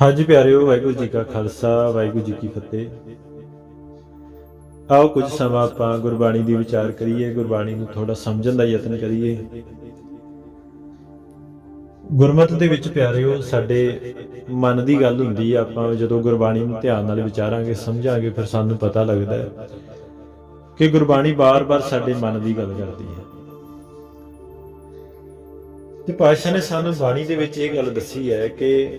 ਹਾਂਜੀ ਪਿਆਰਿਓ, ਵਾਹਿਗੁਰੂ ਜੀ ਕਾ ਖਾਲਸਾ, ਵਾਹਿਗੁਰੂ ਜੀ ਕੀ ਫਤਿਹ। ਆਓ ਕੁਝ ਸਮਾਂ ਆਪਾਂ ਗੁਰਬਾਣੀ ਦੀ ਵਿਚਾਰ ਕਰੀਏ, ਗੁਰਬਾਣੀ ਨੂੰ ਥੋੜਾ ਸਮਝਣ ਦਾ ਯਤਨ ਕਰੀਏ। ਗੁਰਮਤਿ ਦੇ ਵਿੱਚ ਪਿਆਰਿਓ, ਸਾਡੇ ਮਨ ਦੀ ਗੱਲ ਹੁੰਦੀ ਹੈ ਆਪਾਂ ਜਦੋਂ ਗੁਰਬਾਣੀ ਨੂੰ ਧਿਆਨ ਨਾਲ ਵਿਚਾਰਾਂਗੇ, ਸਮਝਾਂਗੇ, ਫਿਰ ਸਾਨੂੰ ਪਤਾ ਲੱਗਦਾ ਹੈ ਕਿ ਗੁਰਬਾਣੀ ਬਾਰ-ਬਾਰ ਸਾਡੇ ਮਨ ਦੀ ਗੱਲ ਕਰਦੀ ਹੈ। ਤੇ ਪਾਤਸ਼ਾਹ ਨੇ ਸਾਨੂੰ ਬਾਣੀ ਦੇ ਵਿੱਚ ਇਹ ਗੱਲ ਦੱਸੀ ਹੈ ਕਿ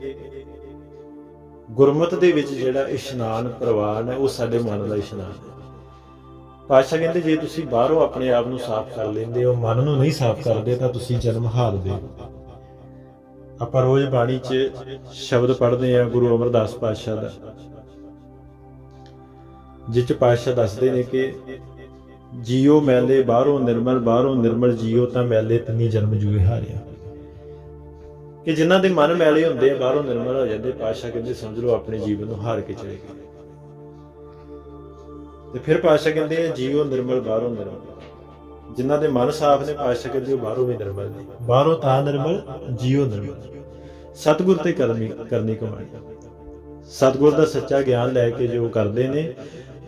ਗੁਰਮਤ ਦੇ ਵਿੱਚ ਜਿਹੜਾ ਇਸ਼ਨਾਨ ਪ੍ਰਵਾਨ ਹੈ, ਉਹ ਸਾਡੇ ਮਨ ਦਾ ਇਸ਼ਨਾਨ ਹੈ। ਪਾਤਸ਼ਾਹ ਕਹਿੰਦੇ, ਜੇ ਤੁਸੀਂ ਬਾਹਰੋਂ ਆਪਣੇ ਆਪ ਨੂੰ ਸਾਫ਼ ਕਰ ਲੈਂਦੇ ਹੋ, ਮਨ ਨੂੰ ਨਹੀਂ ਸਾਫ਼ ਕਰਦੇ, ਤਾਂ ਤੁਸੀਂ ਜਨਮ ਹਾਰਦੇ ਹੋ। ਆਪਾਂ ਰੋਜ਼ ਬਾਣੀ 'ਚ ਸ਼ਬਦ ਪੜ੍ਹਦੇ ਆ ਗੁਰੂ ਅਮਰਦਾਸ ਪਾਤਸ਼ਾਹ ਦਾ। ਜਿਹ 'ਚ ਪਾਤਸ਼ਾਹ ਦੱਸਦੇ ਨੇ ਕਿ ਜੀਉ ਮੈਲੇ ਬਾਹਰੋਂ ਨਿਰਮਲ ਬਾਹਰੋਂ ਨਿਰਮਲ ਜੀਉ ਤਾਂ ਮੈਲੇ ਤਿੰਨੀ ਜਨਮ ਜੂਏ ਹਾਰਿਆ। ਕਿ ਜਿਨ੍ਹਾਂ ਦੇ ਮਨ ਮੈਲੇ ਹੁੰਦੇ ਆ ਬਾਹਰੋਂ ਨਿਰਮਲ ਹੋ ਜਾਂਦੇ ਪਾਤਸ਼ਾਹ ਕਹਿੰਦੇ ਸਮਝ ਲਓ ਆਪਣੇ ਜੀਵਨ ਨੂੰ ਹਾਰ ਕੇ ਚਲੇ ਗਏ। ਤੇ ਫਿਰ ਪਾਤਸ਼ਾਹ ਕਹਿੰਦੇ ਆ ਜੀਵੋ ਨਿਰਮਲ ਬਾਹਰੋਂ ਨਿਰਮਲ। ਜਿਨ੍ਹਾਂ ਦੇ ਮਨ ਸਾਫ਼ ਨੇ ਪਾਤਸ਼ਾਹ ਕਹਿੰਦੇ ਉਹ ਬਾਹਰੋਂ ਵੀ ਨਿਰਮਲ ਨੇ। ਬਾਹਰੋਂ ਤਾਂ ਨਿਰਮਲ ਜੀਵੋ ਨਿਰਮਲ। ਸਤਿਗੁਰ ਤੇ ਕਰਨੀ ਕਰਨੀ ਕਮਾਈ। ਸਤਿਗੁਰ ਦਾ ਸੱਚਾ ਗਿਆਨ ਲੈ ਕੇ ਜੋ ਕਰਦੇ ਨੇ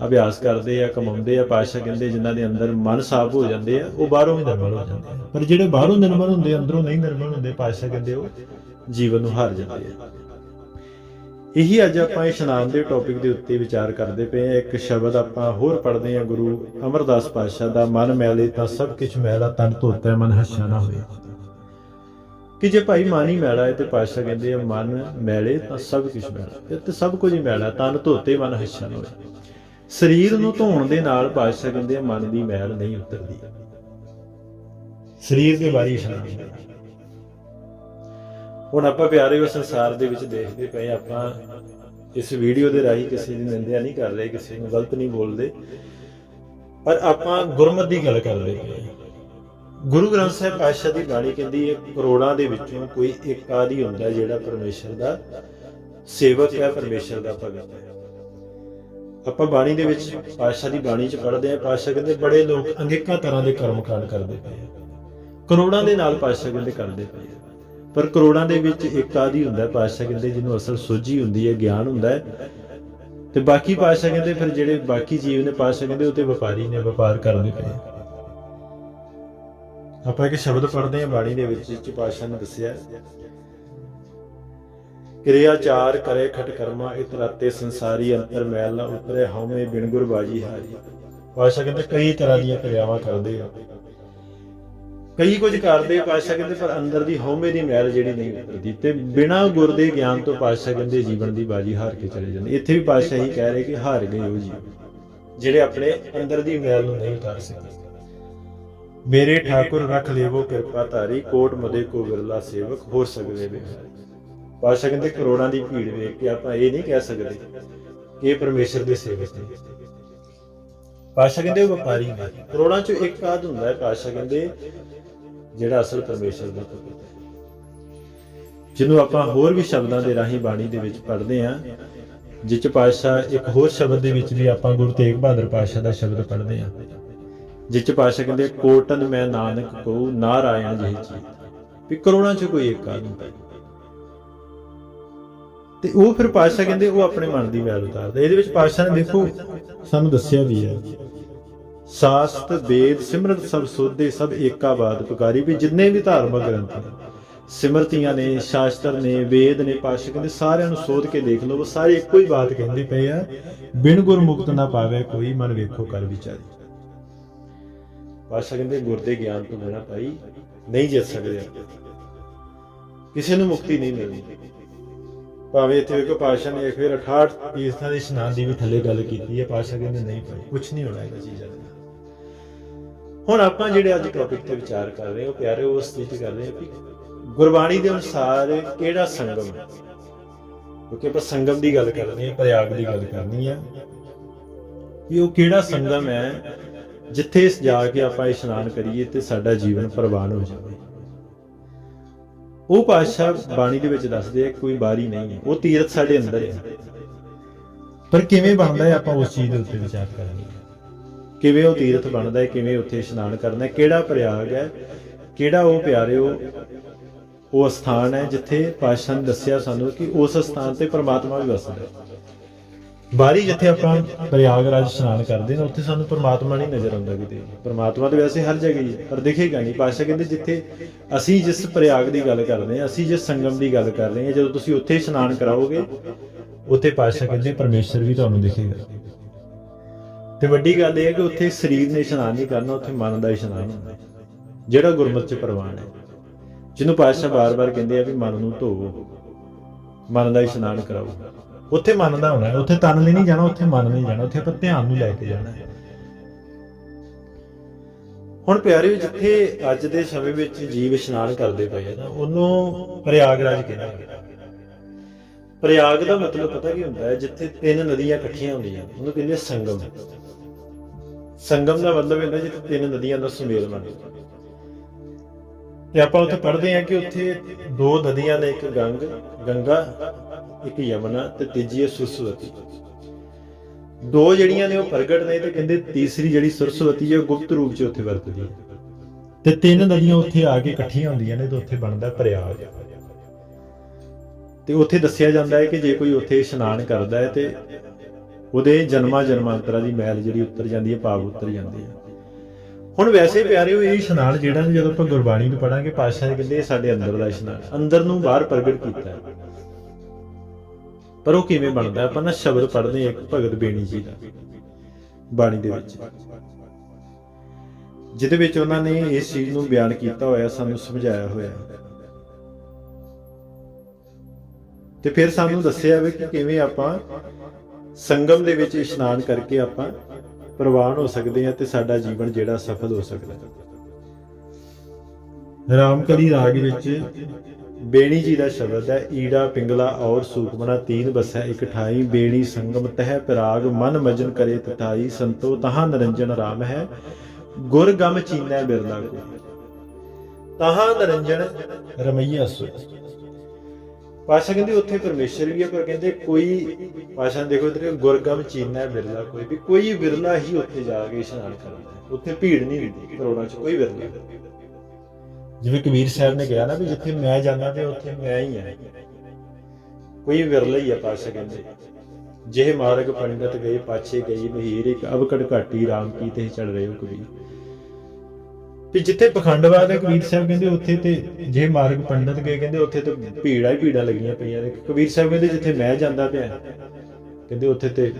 ਅਭਿਆਸ ਕਰਦੇ ਆ ਕਮਾਉਂਦੇ ਆ ਪਾਤਸ਼ਾਹ ਕਹਿੰਦੇ ਜਿਨ੍ਹਾਂ ਦੇ ਅੰਦਰ ਮਨ ਸਾਫ਼ ਹੋ ਜਾਂਦੇ ਆ ਉਹ ਬਾਹਰੋਂ ਵੀ ਨਿਰਮਲ ਹੋ ਜਾਂਦੇ ਆ। ਪਰ ਜਿਹੜੇ ਬਾਹਰੋਂ ਨਿਰਮਲ ਹੁੰਦੇ ਅੰਦਰੋਂ ਨਹੀਂ ਨਿਰਮਲ ਹੁੰਦੇ ਪਾਤਸ਼ਾਹ ਕਹਿੰਦੇ ਉਹ ਜੀਵਨ ਨੂੰ ਹਾਰ ਜਾਂਦੇ ਆ। ਇਹੀ ਅੱਜ ਆਪਾਂ ਇਸ਼ਨਾਨ ਦੇ ਟੌਪਿਕ ਦੇ ਉੱਤੇ ਵਿਚਾਰ ਕਰਦੇ ਪਏ ਆ ਇੱਕ ਸ਼ਬਦ ਆਪਾਂ ਹੋਰ ਪੜ੍ਹਦੇ ਆ ਗੁਰੂ ਅਮਰਦਾਸ ਪਾਤਸ਼ਾਹ ਦਾ ਮਨ ਮੈਲੇ ਤਾਂ ਸਭ ਕੁਝ ਮੈਲਾ ਤਨ ਧੋਤਾ ਮਨ ਹੱਸ਼ਾ ਨਾ ਹੋਏ ਕਿ ਜੇ ਭਾਈ ਮਨ ਹੀ ਮੈਲਾ ਹੈ ਤੇ ਪਾਤਸ਼ਾਹ ਕਹਿੰਦੇ ਆ ਮਨ ਮੈਲੇ ਤਾਂ ਸਭ ਕੁਝ ਮੈਲਾ ਤੇ ਸਭ ਕੁਝ ਹੀ ਮੈਲਾ ਤਨ ਧੋਤੇ ਮਨ ਹੱਸ਼ਾ ਨਾ ਹੋਏ ਸਰੀਰ ਨੂੰ ਧੋਣ ਦੇ ਨਾਲ ਪਾਤਸ਼ਾਹ ਕਹਿੰਦੇ ਆ, ਮਨ ਦੀ ਮੈਲ ਨਹੀਂ ਉਤਰਦੀ। ਸਰੀਰ ਦੇ ਬਾਰੇ ਇਸ਼ਨਾਨ ਹੁਣ ਆਪਾਂ ਪਿਆਰੇ ਉਹ ਸੰਸਾਰ ਦੇ ਵਿੱਚ ਦੇਖਦੇ ਪਏ ਆਪਾਂ ਇਸ ਵੀਡੀਓ ਦੇ ਰਾਹੀਂ ਕਿਸੇ ਦੀ ਨਿੰਦਿਆ ਨਹੀਂ ਕਰ ਰਹੇ, ਕਿਸੇ ਨੂੰ ਗਲਤ ਨਹੀਂ ਬੋਲਦੇ। ਪਰ ਆਪਾਂ ਗੁਰਮਤ ਦੀ ਗੱਲ ਕਰ ਰਹੇ ਹਾਂ। ਗੁਰੂ ਗ੍ਰੰਥ ਸਾਹਿਬ ਪਾਤਸ਼ਾਹ ਦੀ ਬਾਣੀ ਕਹਿੰਦੀ ਹੈ, ਕਰੋੜਾਂ ਦੇ ਵਿੱਚੋਂ ਕੋਈ ਇੱਕ ਆਦੀ ਹੁੰਦਾ ਜਿਹੜਾ ਪਰਮੇਸ਼ਰ ਦਾ ਸੇਵਕ ਹੈ, ਪਰਮੇਸ਼ਰ ਦਾ ਭਗਤ ਹੈ। ਆਪਾਂ ਬਾਣੀ ਦੇ ਵਿੱਚ ਪਾਤਸ਼ਾਹ ਦੀ ਬਾਣੀ 'ਚ ਪੜ੍ਹਦੇ ਆ ਪਾਤਸ਼ਾਹ ਕਹਿੰਦੇ ਬੜੇ ਲੋਕ ਅਨੇਕਾਂ ਤਰ੍ਹਾਂ ਦੇ ਕਰਮ ਕਾਂਡ ਕਰਦੇ ਪਏ ਆ। ਕਰੋੜਾਂ ਦੇ ਨਾਲ ਪਾਤਸ਼ਾਹ ਕਹਿੰਦੇ ਕਰਦੇ ਪਏ ਆ। ਪਰ ਕਰੋੜਾਂ ਦੇ ਵਿੱਚ ਇੱਕ ਆਦੀ ਹੁੰਦਾ ਹੈ, ਪਾਤਸ਼ਾਹ ਕਹਿੰਦੇ ਜਿਹਨੂੰ ਅਸਲ ਸੋਝੀ ਹੁੰਦੀ ਹੈ ਗਿਆਨ ਹੁੰਦਾ ਹੈ। ਤੇ ਬਾਕੀ ਪਾਤਸ਼ਾਹ ਕਹਿੰਦੇ ਫਿਰ ਜਿਹੜੇ ਬਾਕੀ ਜੀਵ ਨੇ ਪਾਤਸ਼ਾਹ ਕਹਿੰਦੇ ਉਹ ਤੇ ਵਪਾਰੀ ਨੇ ਵਪਾਰ ਕਰਦੇ ਪਏ ਆਪਾਂ ਇੱਕ ਸ਼ਬਦ ਪੜ੍ਹਦੇ ਹਾਂ ਬਾਣੀ ਦੇ ਵਿੱਚ ਜਿਸ ਚ ਪਾਤਸ਼ਾਹ ਨੇ ਦੱਸਿਆ ਕਿਰਿਆ ਚਾਰ ਕਰੇ ਖਟ ਕਰਮਾ ਇਤਰਾਤੇ ਸੰਸਾਰੀ ਅੰਤਰ ਮੈਲ ਨਾ ਉਤਰੇ, ਹਉਮੈ ਬਿਨ ਗੁਰ ਬਾਜੀ ਹਾਰੀ। ਪਾਤਸ਼ਾਹ ਕਹਿੰਦੇ ਕਈ ਤਰ੍ਹਾਂ ਦੀਆਂ ਕਿਰਿਆਵਾਂ ਕਰਦੇ ਆ। ਕਈ ਕੁਝ ਕਰਦੇ ਆ ਕਹਿੰਦੇ, ਪਰ ਅੰਦਰ ਦੀ ਹਉਮੈ ਦੀ ਮੈਲ ਜਿਹੜੀ ਨਹੀਂ ਉਤਰਦੀ ਤੇ ਬਿਨਾਂ ਗੁਰ ਦੇ ਗਿਆਨ ਤੋਂ ਪਾਤਸ਼ਾਹ ਕਹਿੰਦੇ ਜੀਵਨ ਦੀ ਬਾਜੀ ਹਾਰ ਕੇ ਚਲੇ ਜਾਂਦੇ। ਇੱਥੇ ਵੀ ਪਾਤਸ਼ਾਹ ਹੀ ਕਹਿ ਰਹੇ ਕਿ ਹਾਰ ਗਏ ਉਹ ਜੀ, ਜਿਹੜੇ ਆਪਣੇ ਅੰਦਰ ਦੀ ਮੈਲ ਨੂੰ ਨਹੀਂ ਉਤਾਰ ਸਕਦੇ ਮੇਰੇ ਠਾਕੁਰ ਰੱਖ ਲੇਵੋ ਕਿਰਪਾ ਧਾਰੀ, ਕੋਟ ਮਦੇ ਕੋ ਵਿਰਲਾ ਸੇਵਕ ਹੋ ਸਕਦੇ ਵੇ ਪਾਤਸ਼ਾਹ ਕਹਿੰਦੇ ਕਰੋੜਾਂ ਦੀ ਭੀੜ ਵੇਖ ਕੇ ਆਪਾਂ ਇਹ ਨਹੀਂ ਕਹਿ ਸਕਦੇ ਕਿ ਇਹ ਪਰਮੇਸ਼ਰ ਦੇ ਸੇਵਕ ਨੇ। ਪਾਤਸ਼ਾਹ ਕਹਿੰਦੇ ਉਹ ਵਪਾਰੀ ਨੇ। ਕਰੋੜਾਂ ਚੋਂ ਇੱਕ ਆਦ ਹੁੰਦਾ ਹੈ। ਪਾਤਸ਼ਾਹ ਕਹਿੰਦੇ ਜਿਹੜਾ ਅਸਲ ਪਰਮੇਸ਼ਰ ਦਾ ਭਗਤ ਹੈ। ਜਿਹਨੂੰ ਆਪਾਂ ਹੋਰ ਵੀ ਸ਼ਬਦਾਂ ਦੇ ਰਾਹੀਂ ਬਾਣੀ ਦੇ ਵਿੱਚ ਪੜ੍ਹਦੇ ਹਾਂ ਜਿੱਚ ਚ ਪਾਤਸ਼ਾਹ ਇੱਕ ਹੋਰ ਸ਼ਬਦ ਦੇ ਵਿੱਚ ਵੀ ਆਪਾਂ ਗੁਰੂ ਤੇਗ ਬਹਾਦਰ ਪਾਤਸ਼ਾਹ ਦਾ ਸ਼ਬਦ ਪੜ੍ਹਦੇ ਹਾਂ। ਜਿਸ ਚ ਪਾਤਸ਼ਾਹ ਕਹਿੰਦੇ ਕੋਟਨ ਮੈਂ ਨਾਨਕ ਕੋ ਨਾਰਾਇਣ ਜਿਹੀ ਚੀਜ਼ ਵੀ ਕਰੋੜਾਂ ਚ ਕੋਈ ਇੱਕ ਆਦ ਹੁੰਦਾ ਤੇ ਉਹ ਫਿਰ ਪਾਤਸ਼ਾਹ ਕਹਿੰਦੇ ਉਹ ਆਪਣੇ ਮਨ ਦੀ ਮੈਲ ਉਤਾਰਦਾ। ਇਹਦੇ ਵਿੱਚ ਪਾਤਸ਼ਾਹ ਨੇ ਦੇਖੋ, ਸਾਨੂੰ ਦੱਸਿਆ ਵੀ ਹੈ। ਸਾਸਤ ਵੇਦ ਸਿਮਰਤ ਸਭ ਸੋਧੇ, ਸਭ ਏਕਾ ਬਾਦ ਪੁਕਾਰੀ ਵੀ ਜਿੰਨੇ ਵੀ ਧਾਰਮਿਕ ਗ੍ਰੰਥ ਨੇ, ਸਿਮਰਤੀਆਂ ਨੇ, ਸ਼ਾਸਤਰ ਨੇ, ਵੇਦ ਨੇ ਪਾਸ਼ਾ ਕਹਿੰਦੇ ਸਾਰਿਆਂ ਨੂੰ ਸੋਧ ਕੇ ਦੇਖ ਲਓ ਸਾਰੇ ਇੱਕੋ ਹੀ ਬਾਤ ਕਹਿੰਦੇ ਪਏ ਆ, ਬਿਨ ਗੁਰ ਮੁਕਤ ਨਾ ਪਾਵੇ ਕੋਈ ਮਨ ਵੇਖੋ ਕਰ ਵਿਚਾਰੀ। ਪਾਸ਼ਾ ਕਹਿੰਦੇ ਗੁਰ ਦੇ ਗਿਆਨ ਤੋਂ ਬਿਨਾਂ ਭਾਈ ਨਹੀਂ ਜਿੱਤ ਸਕਦੇ। ਕਿਸੇ ਨੂੰ ਮੁਕਤੀ ਨਹੀਂ ਮਿਲਦੀ ਭਾਵੇਂ ਇੱਥੇ ਵੇਖੋ ਪਾਸ਼ਾ ਨੇ ਫਿਰ 68 ਤੀਰਥਾਂ ਦੇ ਇਸ਼ਨਾਨ ਦੀ ਵੀ ਥੱਲੇ ਗੱਲ ਕੀਤੀ ਹੈ ਪਾਸ਼ਾ ਕਹਿੰਦੇ ਨਹੀਂ ਭਾਈ ਕੁਝ ਨਹੀਂ ਹੋਣਾ ਇਹ ਚੀਜ਼ਾਂ ਦੇ ਨਾਲ ਹੁਣ ਆਪਾਂ ਜਿਹੜੇ ਅੱਜ ਟੌਪਿਕ ਤੇ ਵਿਚਾਰ ਕਰ ਰਹੇ ਹਾਂ ਪਿਆਰੇ ਉਸ ਸਥਿਤੀ ਕਰ ਰਹੇ ਹਾਂ ਕਿ ਗੁਰਬਾਣੀ ਦੇ ਅਨੁਸਾਰ ਕਿਹੜਾ ਸੰਗਮ ਹੈ? ਕਿਉਂਕਿ ਆਪਾਂ ਸੰਗਮ ਦੀ ਗੱਲ ਕਰਨੀ ਹੈ, ਪ੍ਰਯਾਗ ਦੀ ਗੱਲ ਕਰਨੀ ਹੈ ਕਿ ਉਹ ਕਿਹੜਾ ਸੰਗਮ ਹੈ, ਜਿੱਥੇ ਜਾ ਕੇ ਆਪਾਂ ਇਸ਼ਨਾਨ ਕਰੀਏ ਤੇ ਸਾਡਾ ਜੀਵਨ ਪ੍ਰਵਾਨ ਹੋ ਜਾਵੇ। ਉਹ ਪਾਤਸ਼ਾਹ ਬਾਣੀ ਦੇ ਵਿੱਚ ਦੱਸਦੇ ਆ ਕੋਈ ਬਾਰੀ ਨਹੀਂ ਹੈ। ਉਹ ਤੀਰਥ ਸਾਡੇ ਅੰਦਰ ਹੈ। ਪਰ ਕਿਵੇਂ ਬਣਦਾ ਹੈ ਆਪਾਂ ਉਸ ਚੀਜ਼ ਦੇ ਉੱਤੇ ਵਿਚਾਰ ਕਰਾਂਗੇ? ਕਿਵੇਂ ਉਹ ਤੀਰਥ ਬਣਦਾ ਹੈ ਕਿਵੇਂ ਉੱਥੇ ਇਸ਼ਨਾਨ ਕਰਨਾ ਹੈ ਕਿਹੜਾ ਪ੍ਰਯਾਗ ਹੈ ਕਿਹੜਾ ਉਹ ਪਿਆਰਿਓ ਉਹ ਸਥਾਨ ਹੈ ਜਿੱਥੇ ਪਾਤਸ਼ਾਹ ਨੇ ਦੱਸਿਆ ਸਾਨੂੰ ਕਿ ਉਸ ਸਥਾਨ ਤੇ ਪ੍ਰਮਾਤਮਾ ਵੀ ਵਸਦਾ ਹੈ। ਬਾਰੀ ਜਿੱਥੇ ਆਪਾਂ ਪ੍ਰਯਾਗਰਾਜ ਇਸ਼ਨਾਨ ਕਰਦੇ ਨੇ, ਉੱਥੇ ਸਾਨੂੰ ਪਰਮਾਤਮਾ ਨਹੀਂ ਨਜ਼ਰ ਆਉਂਦਾ ਕਿਤੇ। ਪਰਮਾਤਮਾ ਤਾਂ ਵੈਸੇ ਹਰ ਜਗ੍ਹਾ ਹੀ ਹੈ, ਪਰ ਦਿਖੇਗਾ ਨਹੀਂ। ਪਾਤਸ਼ਾਹ ਕਹਿੰਦੇ ਜਿੱਥੇ ਅਸੀਂ ਜਿਸ ਪ੍ਰਯਾਗ ਦੀ ਗੱਲ ਕਰਦੇ ਹਾਂ, ਅਸੀਂ ਜਿਸ ਸੰਗਮ ਦੀ ਗੱਲ ਕਰ ਰਹੇ ਹਾਂ, ਜਦੋਂ ਤੁਸੀਂ ਉੱਥੇ ਇਸ਼ਨਾਨ ਕਰਾਓਗੇ, ਉੱਥੇ ਪਾਤਸ਼ਾਹ ਕਹਿੰਦੇ ਪਰਮੇਸ਼ਰ ਵੀ ਤੁਹਾਨੂੰ ਦਿਖੇਗਾ। ਤੇ ਵੱਡੀ ਗੱਲ ਇਹ ਹੈ ਕਿ ਉੱਥੇ ਸਰੀਰ ਨੇ ਇਸ਼ਨਾਨ ਨਹੀਂ ਕਰਨਾ, ਉੱਥੇ ਮਨ ਦਾ ਇਸ਼ਨਾਨ ਹੁੰਦਾ। ਜਿਹੜਾ ਗੁਰਮਤਿ ਚ ਪ੍ਰਵਾਨ ਹੈ, ਜਿਹਨੂੰ ਪਾਤਸ਼ਾਹ ਬਾਰ-ਬਾਰ ਕਹਿੰਦੇ ਆ ਵੀ ਮਨ ਨੂੰ ਧੋਵੋ, ਮਨ ਦਾ ਇਸ਼ਨਾਨ ਕਰਾਓ। ਉੱਥੇ ਮਨ ਦਾ ਹੋਣਾ, ਉੱਥੇ ਤਨ ਲਈ ਨਹੀਂ ਜਾਣਾ, ਉੱਥੇ ਮਨ ਨਹੀਂ ਜਾਣਾ, ਉੱਥੇ ਆਪਾਂ ਧਿਆਨ ਨੂੰ ਲੈ ਕੇ ਜਾਣਾ। ਹੈ ਹੁਣ ਪਿਆਰੇ ਜਿੱਥੇ ਅੱਜ ਦੇ ਸਮੇਂ ਵਿੱਚ ਜੀਵ ਇਸ਼ਨਾਨ ਕਰਦੇ ਪਏ ਆ ਨਾ ਉਹਨੂੰ ਪ੍ਰਯਾਗਰਾਜ ਕਹਿੰਦੇ ਆ ਪ੍ਰਯਾਗ ਦਾ ਮਤਲਬ ਪਤਾ ਕੀ ਹੁੰਦਾ ਹੈ, ਜਿੱਥੇ ਤਿੰਨ ਨਦੀਆਂ ਇਕੱਠੀਆਂ ਹੁੰਦੀਆਂ, ਉਹਨੂੰ ਕਹਿੰਦੇ ਆ ਸੰਗਮ। ਸੰਗਮ ਦਾ ਮਤਲਬ ਹੁੰਦਾ ਜਿੱਥੇ ਤਿੰਨ ਨਦੀਆਂ ਦਾ ਸੁਮੇਲ ਬਣਦਾ ਤੇ ਆਪਾਂ ਉੱਥੇ ਪੜ੍ਹਦੇ ਹਾਂ ਕਿ ਉੱਥੇ ਦੋ ਨਦੀਆਂ ਨੇ, ਇੱਕ ਗੰਗ, ਗੰਗਾ ਇੱਕ ਯਮਨਾ ਤੇ ਤੀਜੀ ਹੈ ਸੁਰਸਵਤੀ। ਦੋ ਜਿਹੜੀਆਂ ਨੇ ਉਹ ਪ੍ਰਗਟ ਨੇ ਤੇ ਕਹਿੰਦੇ ਤੀਸਰੀ ਜਿਹੜੀ ਸੁਰਸਵਤੀ ਹੈ ਉਹ ਗੁਪਤ ਰੂਪ 'ਚ ਉੱਥੇ ਵਰਤਦੀ ਹੈ। ਤੇ ਤਿੰਨ ਨਦੀਆਂ ਉੱਥੇ ਆ ਕੇ ਇਕੱਠੀਆਂ ਹੁੰਦੀਆਂ ਨੇ ਤੇ ਉੱਥੇ ਬਣਦਾ ਪ੍ਰਯਾਗ। ਤੇ ਉੱਥੇ ਦੱਸਿਆ ਜਾਂਦਾ ਹੈ ਕਿ ਜੇ ਕੋਈ ਉੱਥੇ ਇਸ਼ਨਾਨ ਕਰਦਾ ਹੈ ਤੇ ਉਹਦੇ ਜਨਮਾਂ ਜਨਮਾਂਤਰਾਂ ਦੀ ਮੈਲ ਜਿਹੜੀ ਉਤਰ ਜਾਂਦੀ ਹੈ ਪਾਪ ਉਤਰ ਜਾਂਦੀ ਹੈ। ਹੁਣ ਵੈਸੇ ਪਿਆਰੇ ਉਹ ਇਹ ਇਸ਼ਨਾਨ ਜਿਹੜਾ ਜਦੋਂ ਆਪਾਂ ਗੁਰਬਾਣੀ ਨੂੰ ਪੜਾਂਗੇ ਪਾਤਸ਼ਾਹ ਨੇ ਕਹਿੰਦੇ ਇਹ ਸਾਡੇ ਅੰਦਰ ਦਾ ਇਸ਼ਨਾਨ ਅੰਦਰ ਨੂੰ ਬਾਹਰ ਪ੍ਰਗਟ ਕੀਤਾ ਹੈ। ਪਰ ਉਹ ਕਿਵੇਂ ਬਣਦਾ? ਆਪਾਂ ਨਾ ਸ਼ਬਦ ਪੜ੍ਹਦੇ ਹਾਂ, ਇੱਕ ਭਗਤ ਬੇਣੀ ਜੀ ਦਾ, ਬਾਣੀ ਦੇ ਵਿੱਚ। ਜਿਹਦੇ ਵਿੱਚ ਉਹਨਾਂ ਨੇ ਇਸ ਚੀਜ਼ ਨੂੰ ਬਿਆਨ ਕੀਤਾ ਹੋਇਆ, ਸਾਨੂੰ ਸਮਝਾਇਆ ਹੋਇਆ। ਤੇ ਫਿਰ ਸਾਨੂੰ ਦੱਸਿਆ ਵੀ ਕਿ ਕਿਵੇਂ ਆਪਾਂ ਸੰਗਮ ਦੇ ਵਿੱਚ ਇਸ਼ਨਾਨ ਕਰਕੇ ਆਪਾਂ ਪ੍ਰਵਾਨ ਹੋ ਸਕਦੇ ਹਾਂ ਤੇ ਸਾਡਾ ਜੀਵਨ ਜਿਹੜਾ ਸਫਲ ਹੋ ਸਕਦਾ। ਹੈ ਰਾਮਕਲੀ ਰਾਗ ਵਿੱਚ ਬੇਣੀ ਜੀ ਦਾ ਸ਼ਬਦ ਹੈ, ਈੜਾ, ਪਿੰਗਲਾ ਔਰ ਸੂਖਮਣਾ ਤੀਨ ਬਸੈ, ਇਕ ਬੇਣੀ ਸੰਗਮ, ਤਹਿ ਪਿਰਾਗ, ਮਨ ਮਜਨ ਕਰੇ ਤਠਾਈ, ਸੰਤੋ ਤਹਾਂ ਨਰੰਜਨ ਰਾਮ ਹੈ, ਗੁਰ ਗਮ ਚੀਨੈ ਬਿਰਲਾ ਕੋ। ਤਹਾਂ ਨਰੰਜਨ ਰਮਈਆ ਸੋ। ਪਾਸ਼ਾ ਕਹਿੰਦੇ ਉੱਥੇ ਪਰਮੇਸ਼ਰ ਵੀ ਹੈ, ਪਰ ਕਹਿੰਦੇ ਕੋਈ ਪਾਸ਼ਾ ਦੇਖੋ ਇਧਰ ਗੁਰਗਮ ਚੀਨਾ ਬਿਰਲਾ ਕੋਈ ਵੀ, ਕੋਈ ਬਿਰਲਾ ਹੀ ਉੱਥੇ ਜਾ ਕੇ ਇਸ਼ਨਾਨ ਕਰਦਾ ਉੱਥੇ ਭੀੜ ਨਹੀਂ ਹੁੰਦੀ ਕਰੋੜਾਂ ਚ ਕੋਈ ਬਿਰਲਾ ਜਿਵੇਂ ਕਬੀਰ ਸਾਹਿਬ ਨੇ ਕਿਹਾ ਨਾ ਵੀ ਜਿੱਥੇ ਮੈਂ ਜਾਂਦਾ ਤੇ ਉੱਥੇ ਮੈਂ ਹੀ ਹਾਂ ਕੋਈ ਵਿਰਲਾ ਹੀ ਆ ਪਾਸ਼ਾ ਕਹਿੰਦੇ। ਜਿਹੇ ਮਾਰਗ ਪੰਡਤ ਗਏ, ਪਾਛੇ ਗਈ, ਮਹੀਰ ਇੱਕ ਅਵਕੜ ਘਾਟੀ, ਰਾਮ ਕੀ ਤੇ ਚੜ ਰਹੇ ਹੋ ਕਬੀਰ। ਵੀ ਜਿੱਥੇ ਪਖੰਡਵਾਦ ਹੈ ਕਬੀਰ ਸਾਹਿਬ ਕਹਿੰਦੇ, ਉੱਥੇ ਤੇ ਜੇ ਮਾਰਗ ਪੰਡਤ ਗਏ ਕਹਿੰਦੇ, ਉੱਥੇ ਤੇ ਭੀੜਾਂ ਹੀ ਭੀੜਾਂ ਲੱਗੀਆਂ ਪਈਆਂ ਨੇ। ਕਬੀਰ ਸਾਹਿਬ ਕਹਿੰਦੇ, ਜਿੱਥੇ ਮੈਂ ਜਾਂਦਾ ਪਿਆ, ਕਹਿੰਦੇ, ਉੱਥੇ ਤੇ